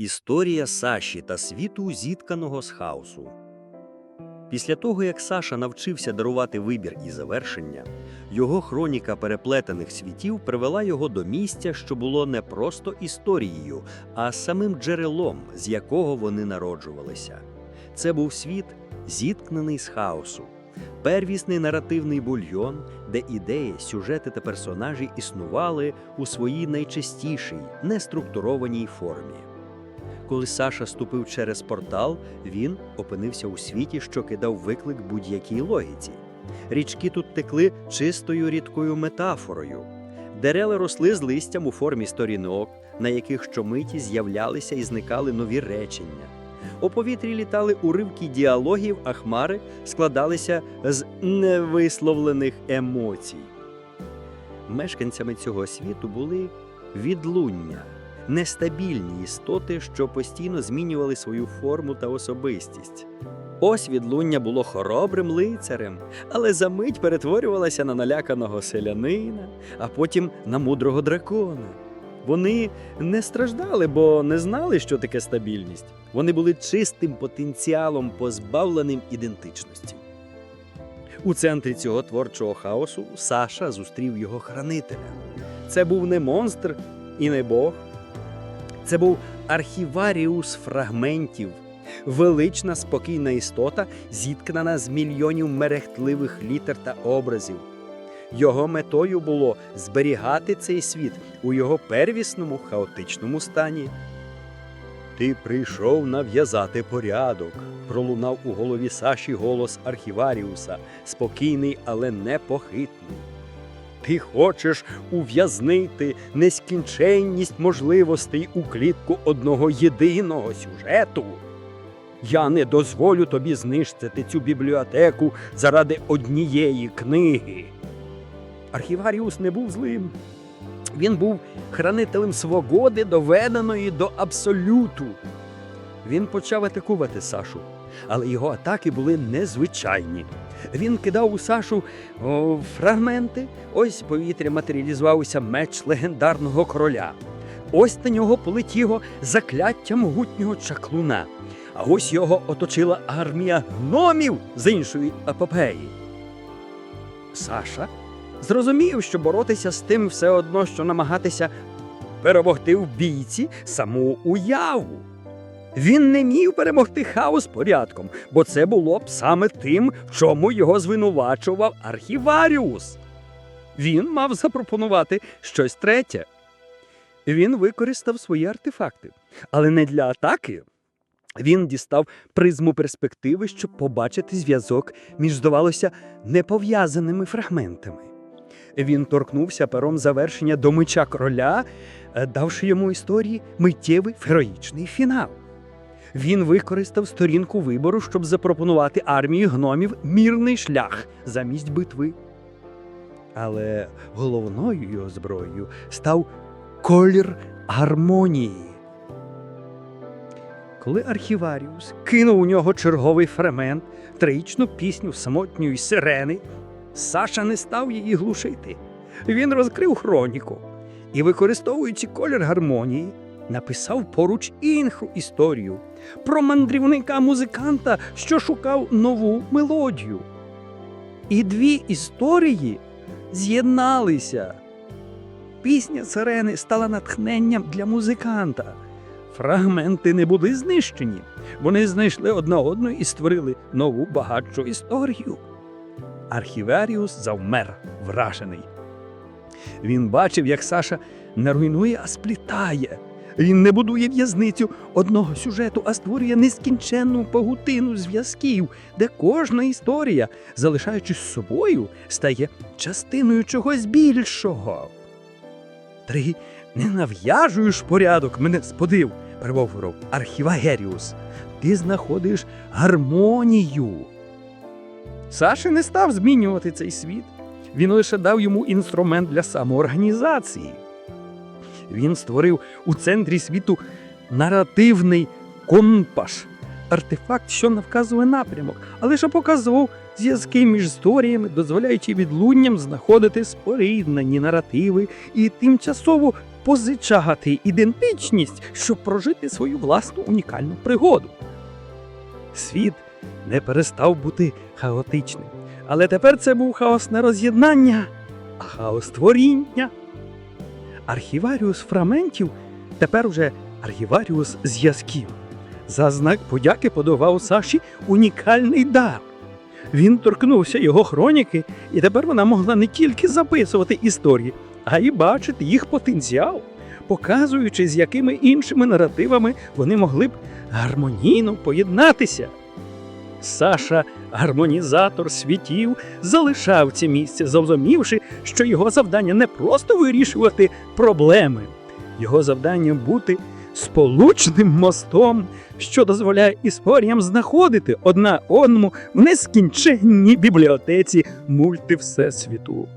Історія Саші та світу, зітканого з хаосу. Після того, як Саша навчився дарувати вибір і завершення, його хроніка переплетених світів привела його до місця, що було не просто історією, а самим джерелом, з якого вони народжувалися. Це був світ, зіткнений з хаосу, первісний наративний бульйон, де ідеї, сюжети та персонажі існували у своїй найчистішій, неструктурованій формі. Коли Саша ступив через портал, він опинився у світі, що кидав виклик будь-якій логіці. Річки тут текли чистою рідкою метафорою. Дерева росли з листям у формі сторінок, на яких щомиті з'являлися і зникали нові речення. У повітрі літали уривки діалогів, а хмари складалися з невисловлених емоцій. Мешканцями цього світу були відлуння, нестабільні істоти, що постійно змінювали свою форму та особистість. Ось відлуння було хоробрим лицарем, але за мить перетворювалася на наляканого селянина, а потім на мудрого дракона. Вони не страждали, бо не знали, що таке стабільність. Вони були чистим потенціалом, позбавленим ідентичності. У центрі цього творчого хаосу Саша зустрів його хранителя. Це був не монстр і не Бог. Це був архіваріус фрагментів, велична спокійна істота, зіткнена з мільйонів мерехтливих літер та образів. Його метою було зберігати цей світ у його первісному хаотичному стані. Ти прийшов нав'язати порядок, пролунав у голові Саші голос архіваріуса, спокійний, але непохитний. Ти хочеш ув'язнити нескінченність можливостей у клітку одного єдиного сюжету. Я не дозволю тобі знищити цю бібліотеку заради однієї книги. Архіваріус не був злим. Він був хранителем свободи, доведеної до абсолюту. Він почав атакувати Сашу, але його атаки були незвичайні. Він кидав у Сашу о, фрагменти. Ось повітря матеріалізувався меч легендарного короля. Ось на нього полетіло закляття могутнього чаклуна. А ось його оточила армія гномів з іншої епопеї. Саша зрозумів, що боротися з тим все одно, що намагатися перемогти в бійці саму уяву. Він не міг перемогти хаос порядком, бо це було б саме тим, в чому його звинувачував архіваріус. Він мав запропонувати щось третє. Він використав свої артефакти, але не для атаки. Він дістав призму перспективи, щоб побачити зв'язок між, здавалося, непов'язаними фрагментами. Він торкнувся пером завершення до меча короля, е, давши йому історії миттєвий героїчний фінал. Він використав сторінку вибору, щоб запропонувати армії гномів мірний шлях замість битви. Але головною його зброєю став колір гармонії. Коли архіваріус кинув у нього черговий фрагмент, трагічну пісню самотньої сирени, Саша не став її глушити. Він розкрив хроніку і, використовуючи колір гармонії, написав поруч іншу історію про мандрівника-музиканта, що шукав нову мелодію. І дві історії з'єдналися. Пісня сирени стала натхненням для музиканта. Фрагменти не були знищені. Вони знайшли одна одну і створили нову багатшу історію. Архіваріус завмер, вражений. Він бачив, як Саша не руйнує, а сплітає. Він не будує в'язницю одного сюжету, а створює нескінченну пагутину зв'язків, де кожна історія, залишаючись собою, стає частиною чогось більшого. Три не нав'яжуєш порядок, мене сподив, перевоврав Архівагеріус. Ти знаходиш гармонію. Саша не став змінювати цей світ. Він лише дав йому інструмент для самоорганізації. Він створив у центрі світу наративний компас, артефакт, що не вказує напрямок, а лише показував зв'язки між історіями, дозволяючи відлунням знаходити споріднені наративи і тимчасово позичати ідентичність, щоб прожити свою власну унікальну пригоду. Світ не перестав бути хаотичним, але тепер це був хаос не роз'єднання, а хаос творіння. Архіваріус фрагментів тепер уже архіваріус зв'язків. За знак подяки подавав Саші унікальний дар. Він торкнувся його хроніки, і тепер вона могла не тільки записувати історії, а й бачити їх потенціал, показуючи, з якими іншими наративами вони могли б гармонійно поєднатися. Саша, гармонізатор світів, залишав це місце, зрозумівши, що його завдання не просто вирішувати проблеми, його завдання бути сполучним мостом, що дозволяє історіям знаходити одна одному в нескінченній бібліотеці мультивсесвіту.